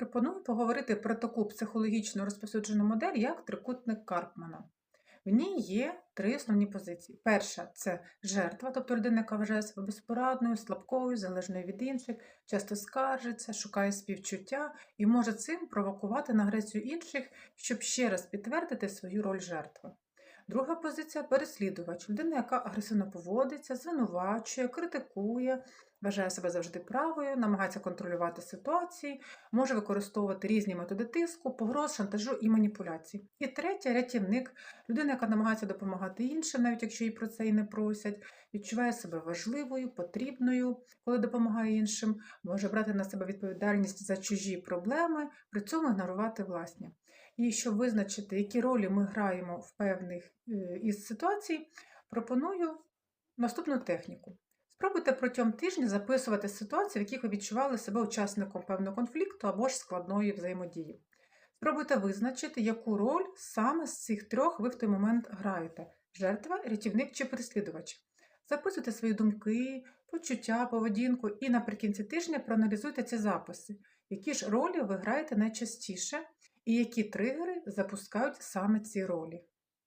Пропоную поговорити про таку психологічно розповсюджену модель, як трикутник Карпмана. В ній є три основні позиції. Перша це жертва, тобто людина, яка вважає себе безпорадною, слабкою, залежною від інших, часто скаржиться, шукає співчуття і може цим провокувати на агресію інших, щоб ще раз підтвердити свою роль жертви. Друга позиція переслідувач, людина, яка агресивно поводиться, звинувачує, критикує, вважає себе завжди правою, намагається контролювати ситуації, може використовувати різні методи тиску, погроз, шантажу і маніпуляцій. І третя рятівник, людина, яка намагається допомагати іншим, навіть якщо її про це і не просять, відчуває себе важливою, потрібною, коли допомагає іншим, може брати на себе відповідальність за чужі проблеми, при цьому ігнорувати власні. І щоб визначити, які ролі ми граємо в певних е, із ситуацій, пропоную наступну техніку. Спробуйте протягом тижня записувати ситуації, в яких ви відчували себе учасником певного конфлікту або ж складної взаємодії. Спробуйте визначити, яку роль саме з цих трьох ви в той момент граєте: жертва, рятівник чи переслідувач. Записуйте свої думки, почуття, поведінку і наприкінці тижня проаналізуйте ці записи, які ж ролі ви граєте найчастіше, і які тригери запускають саме ці ролі.